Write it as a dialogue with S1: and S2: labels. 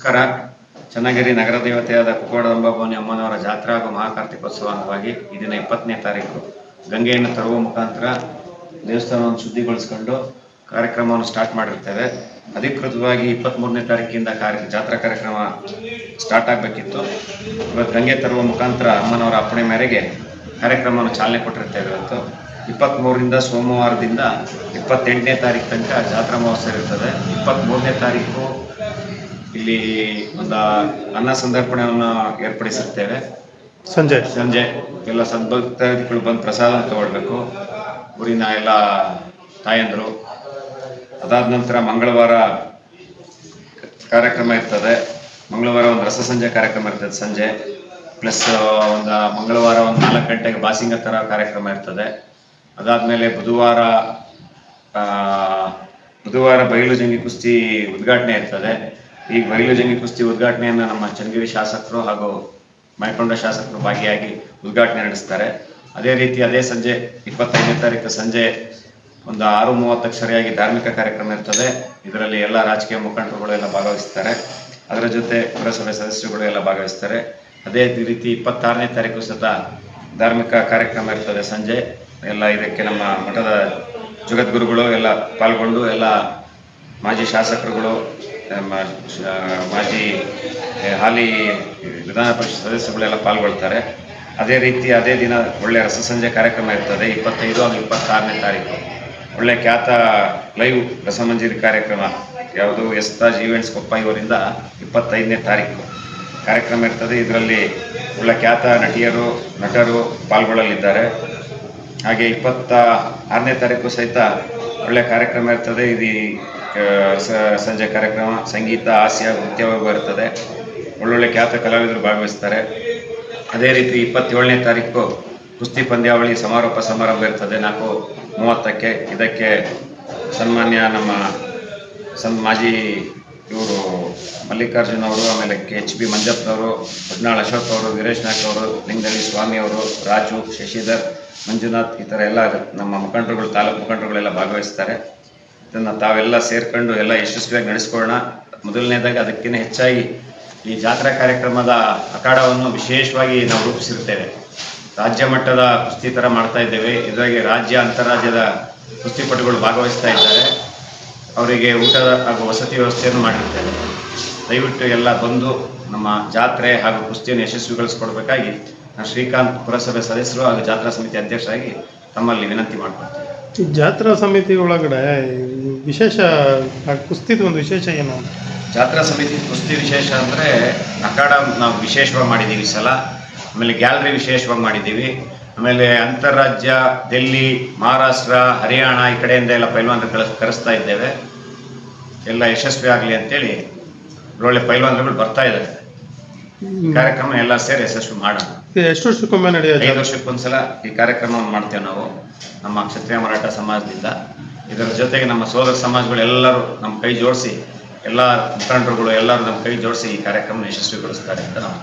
S1: ನಮಸ್ಕಾರ. ಚನ್ನಗಿರಿ ನಗರ ದೇವತೆಯಾದ ಕುಕ್ಕೋಡದಂಬಭವಾನಿ ಅಮ್ಮನವರ ಜಾತ್ರಾ ಹಾಗೂ ಮಹಾಕಾರ್ತಿಕೋತ್ಸವ ಅಂಗವಾಗಿ ದಿನ ಇಪ್ಪತ್ತನೇ ತಾರೀಕು ಗಂಗೆಯನ್ನು ತರುವ ಮುಖಾಂತರ ದೇವಸ್ಥಾನವನ್ನು ಶುದ್ಧಿಗೊಳಿಸ್ಕೊಂಡು ಕಾರ್ಯಕ್ರಮವನ್ನು ಸ್ಟಾರ್ಟ್ ಮಾಡಿರ್ತೇವೆ. ಅಧಿಕೃತವಾಗಿ ಇಪ್ಪತ್ತ್ಮೂರನೇ ತಾರೀಕಿಂದ ಕಾರ್ಯ, ಜಾತ್ರಾ ಕಾರ್ಯಕ್ರಮ ಸ್ಟಾರ್ಟ್ ಆಗಬೇಕಿತ್ತು. ಇವತ್ತು ಗಂಗೆ ತರುವ ಮುಖಾಂತರ ಅಮ್ಮನವರ ಅಪ್ಪಣೆ ಮೇರೆಗೆ ಕಾರ್ಯಕ್ರಮವನ್ನು ಚಾಲನೆ ಕೊಟ್ಟಿರ್ತೇವೆ ಇವತ್ತು. ಇಪ್ಪತ್ತ್ಮೂರರಿಂದ ಸೋಮವಾರದಿಂದ ಇಪ್ಪತ್ತೆಂಟನೇ ತಾರೀಕು ತನಕ ಜಾತ್ರಾ ಮಹೋತ್ಸವ ಇರ್ತದೆ. ಇಪ್ಪತ್ತ್ಮೂರನೇ ತಾರೀಕು ಇಲ್ಲಿ ಒಂದು ಅನ್ನ ಸಂದರ್ಪಣೆಯನ್ನು ಏರ್ಪಡಿಸಿರ್ತೇವೆ.
S2: ಸಂಜೆ.
S1: ಸಂಜೆ. ಎಲ್ಲ ಸದ್ಭಕ್ತಾದಿಗಳು ಬಂದು ಪ್ರಸಾದ ತಗೊಳ್ಬೇಕು ಊರಿನ ಎಲ್ಲ ತಾಯಂದರು. ಅದಾದ ನಂತರ ಮಂಗಳವಾರ ಕಾರ್ಯಕ್ರಮ ಇರ್ತದೆ. ಮಂಗಳವಾರ ಒಂದು ರಸ ಸಂಜೆ ಕಾರ್ಯಕ್ರಮ ಇರ್ತದೆ ಸಂಜೆ. ಪ್ಲಸ್ ಒಂದು ಮಂಗಳವಾರ ಒಂದು ನಾಲ್ಕು ಗಂಟೆಗೆ ಬಾಸಿಂಗ ಥರ ಕಾರ್ಯಕ್ರಮ ಇರ್ತದೆ. ಅದಾದಮೇಲೆ ಬುಧವಾರ ಆ, ಬುಧವಾರ ಬಯಲು ಜಂಗಿ ಕುಸ್ತಿ ಉದ್ಘಾಟನೆ ಇರ್ತದೆ. ಈ ಬಯಲು ಜಂಗಿ ಕುಸ್ತಿ ಉದ್ಘಾಟನೆಯನ್ನು ನಮ್ಮ ಚನ್ನಗಿರಿ ಶಾಸಕರು ಹಾಗೂ ಮೈಕೊಂಡ ಶಾಸಕರು ಭಾಗಿಯಾಗಿ ಉದ್ಘಾಟನೆ ನಡೆಸ್ತಾರೆ. ಅದೇ ರೀತಿ ಅದೇ ಸಂಜೆ ಇಪ್ಪತ್ತೈದನೇ ತಾರೀಕು ಸಂಜೆ ಒಂದು ಆರು ಮೂವತ್ತಕ್ಕೆ ಸರಿಯಾಗಿ ಧಾರ್ಮಿಕ ಕಾರ್ಯಕ್ರಮ ಇರ್ತದೆ. ಇದರಲ್ಲಿ ಎಲ್ಲ ರಾಜಕೀಯ ಮುಖಂಡರುಗಳು ಎಲ್ಲ ಭಾಗವಹಿಸ್ತಾರೆ. ಅದರ ಜೊತೆ ಪುರಸಭೆ ಸದಸ್ಯರುಗಳು ಎಲ್ಲ ಭಾಗವಹಿಸ್ತಾರೆ. ಅದೇ ರೀತಿ ಇಪ್ಪತ್ತಾರನೇ ತಾರೀಕು ಸತ ಧಾರ್ಮಿಕ ಕಾರ್ಯಕ್ರಮ ಇರ್ತದೆ ಸಂಜೆ. ಎಲ್ಲ ಇದಕ್ಕೆ ನಮ್ಮ ಮಠದ ಜಗದ್ಗುರುಗಳು ಎಲ್ಲ ಪಾಲ್ಗೊಂಡು ಎಲ್ಲ ಮಾಜಿ ಶಾಸಕರುಗಳು ಮಾಜಿ ಹಾಲಿ ವಿಧಾನ ಪರಿಷತ್ ಸದಸ್ಯರುಗಳೆಲ್ಲ ಪಾಲ್ಗೊಳ್ತಾರೆ. ಅದೇ ರೀತಿ ಅದೇ ದಿನ ಒಳ್ಳೆ ರಸಸಂಜೆ ಕಾರ್ಯಕ್ರಮ ಇರ್ತದೆ, ಇಪ್ಪತ್ತೈದು ಹಾಗೂ ಇಪ್ಪತ್ತಾರನೇ ತಾರೀಕು. ಒಳ್ಳೆ ಖ್ಯಾತ ಲೈವ್ ರಸಮಂಜರಿ ಕಾರ್ಯಕ್ರಮ, ಯಾವುದು ಎಸ್ ತಾಜ್ ಈವೆಂಟ್ಸ್ ಕೊಪ್ಪ ಇವರಿಂದ ಇಪ್ಪತ್ತೈದನೇ ತಾರೀಕು. ಕಾರ್ಯಕ್ರಮ ಇರ್ತದೆ, ಇದರಲ್ಲಿ ಒಳ್ಳೆ ಖ್ಯಾತ ನಟಿಯರು, ನಟರು ಪಾಲ್ಗೊಳ್ಳಲಿದ್ದಾರೆ. ಹಾಗೆ ಇಪ್ಪತ್ತ ಆರನೇ ತಾರೀಕು ಸಹಿತ ಒಳ್ಳೆ ಕಾರ್ಯಕ್ರಮ ಇರ್ತದೆ ಇದು ಸಂಜೆ ಕಾರ್ಯಕ್ರಮ, ಸಂಗೀತ, ಹಾಸ್ಯ ನೃತ್ಯವಾಗಿ ಬರ್ತದೆ ಒಳ್ಳೊಳ್ಳೆ ಖ್ಯಾತ ಕಲಾವಿದರು ಭಾಗವಹಿಸ್ತಾರೆ. ಅದೇ ರೀತಿ ಇಪ್ಪತ್ತೇಳನೇ ತಾರೀಕು ಕುಸ್ತಿ ಪಂದ್ಯಾವಳಿ ಸಮಾರೋಪ ಸಮಾರಂಭ ಇರ್ತದೆ. ನಾಲ್ಕು ಮೂವತ್ತಕ್ಕೆ ಇದಕ್ಕೆ ಸನ್ಮಾನ್ಯ ನಮ್ಮ ಸನ್, ಮಾಜಿ ಇವರು ಮಲ್ಲಿಕಾರ್ಜುನ್ ಅವರು, ಆಮೇಲೆ ಕೆ ಎಚ್ ಬಿ ಮಂಜಪ್ಪನವರು ಪಡ್ನಾಳ್ ಅಶೋಕ್ ಅವರು, ವೀರೇಶ್ ನಾಯ್ಕ ಅವರು ಲಿಂಗದಳ್ಳಿ ಸ್ವಾಮಿ ಅವರು, ರಾಜು, ಶಶಿಧರ್, ಮಂಜುನಾಥ್ ಈ ಥರ ಎಲ್ಲ ನಮ್ಮ ಮುಖಂಡರುಗಳು, ತಾಲೂಕು ಮುಖಂಡರುಗಳೆಲ್ಲ ಭಾಗವಹಿಸ್ತಾರೆ. ಇದನ್ನು ತಾವೆಲ್ಲ ಸೇರ್ಕೊಂಡು ಎಲ್ಲ ಯಶಸ್ವಿಯಾಗಿ ನಡೆಸ್ಕೊಳ್ಳೋಣ. ಮೊದಲನೇದಾಗಿ ಅದಕ್ಕಿಂತ ಹೆಚ್ಚಾಗಿ ಈ ಜಾತ್ರಾ ಕಾರ್ಯಕ್ರಮದ ಅಖಾಡವನ್ನು ವಿಶೇಷವಾಗಿ ನಾವು ರೂಪಿಸಿರ್ತೇವೆ ರಾಜ್ಯ ಮಟ್ಟದ ಕುಸ್ತಿ ಥರ ಮಾಡ್ತಾ ಇದ್ದೇವೆ. ಇದರಾಗಿ ರಾಜ್ಯ, ಅಂತಾರಾಜ್ಯದ ಕುಸ್ತಿಪಟುಗಳು ಭಾಗವಹಿಸ್ತಾ ಇದ್ದಾರೆ. ಅವರಿಗೆ ಊಟದ ಹಾಗೂ ವಸತಿ ವ್ಯವಸ್ಥೆಯನ್ನು ಮಾಡಿರ್ತೇವೆ ದಯವಿಟ್ಟು ಎಲ್ಲ ಬಂದು ನಮ್ಮ ಜಾತ್ರೆ ಹಾಗೂ ಕುಸ್ತಿಯನ್ನು ಯಶಸ್ವಿಗೊಳಿಸ್ಕೊಡ್ಬೇಕಾಗಿ ನಾನು ಶ್ರೀಕಾಂತ್ ಪುರಸಭೆ ಸದಸ್ಯರು ಹಾಗೂ ಜಾತ್ರಾ ಸಮಿತಿ ಅಧ್ಯಕ್ಷರಾಗಿ ತಮ್ಮಲ್ಲಿ ವಿನಂತಿ ಮಾಡ್ಕೊಳ್ತೀನಿ
S2: ಜಾತ್ರಾ ಸಮಿತಿ ಒಳಗಡೆ ವಿಶೇಷ ಕುಸ್ತಿದು ಒಂದು ವಿಶೇಷ ಏನು?
S1: ಜಾತ್ರಾ ಸಮಿತಿ ಕುಸ್ತಿ ವಿಶೇಷ ಅಂದರೆ ಅಖಾಡ ನಾವು ವಿಶೇಷವಾಗಿ ಮಾಡಿದ್ದೀವಿ ಈ ಸಲ. ಆಮೇಲೆ ಗ್ಯಾಲರಿ ವಿಶೇಷವಾಗಿ ಮಾಡಿದ್ದೀವಿ ಆಮೇಲೆ ಅಂತಾರಾಜ್ಯ ಡೆಲ್ಲಿ ಮಹಾರಾಷ್ಟ್ರ, ಹರಿಯಾಣ ಈ ಕಡೆಯಿಂದ ಎಲ್ಲ ಪೈಲ್ವಾನ್ ಕಳಿಸ್ ಕರೆಸ್ತಾ ಇದ್ದೇವೆ. ಎಲ್ಲ ಯಶಸ್ವಿ ಆಗಲಿ ಅಂತೇಳಿ ಒಳ್ಳೆ ಪೈಲ್ವಾನ್ಗಳು ಬರ್ತಾ ಇದ್ದಾರೆ. ಕಾರ್ಯಕ್ರಮ ಎಲ್ಲ ಸೇರಿ ಯಶಸ್ವಿ ಮಾಡೋಣ.
S2: ಎಷ್ಟು ವರ್ಷಕ್ಕೊಮ್ಮೆ ನಡೆಯುತ್ತೆ?
S1: ಐದು ವರ್ಷಕ್ಕೊಂದ್ಸಲ ಈ ಕಾರ್ಯಕ್ರಮವನ್ನು ಮಾಡ್ತೇವೆ ನಾವು ನಮ್ಮ ಕ್ಷತ್ರಿಯ ಮರಾಠ ಸಮಾಜದಿಂದ. ಇದರ ಜೊತೆಗೆ ನಮ್ಮ ಸೋದರ ಸಮಾಜಗಳೆಲ್ಲರೂ ನಮ್ಮ ಕೈ ಜೋಡಿಸಿ ಎಲ್ಲ ಮುಖಂಡರುಗಳು ಎಲ್ಲರೂ ನಮ್ಮ ಕೈ ಜೋಡಿಸಿ ಈ ಕಾರ್ಯಕ್ರಮ ಯಶಸ್ವಿಗೊಳಿಸ್ತಾರೆ ಅಂತ ನಾವು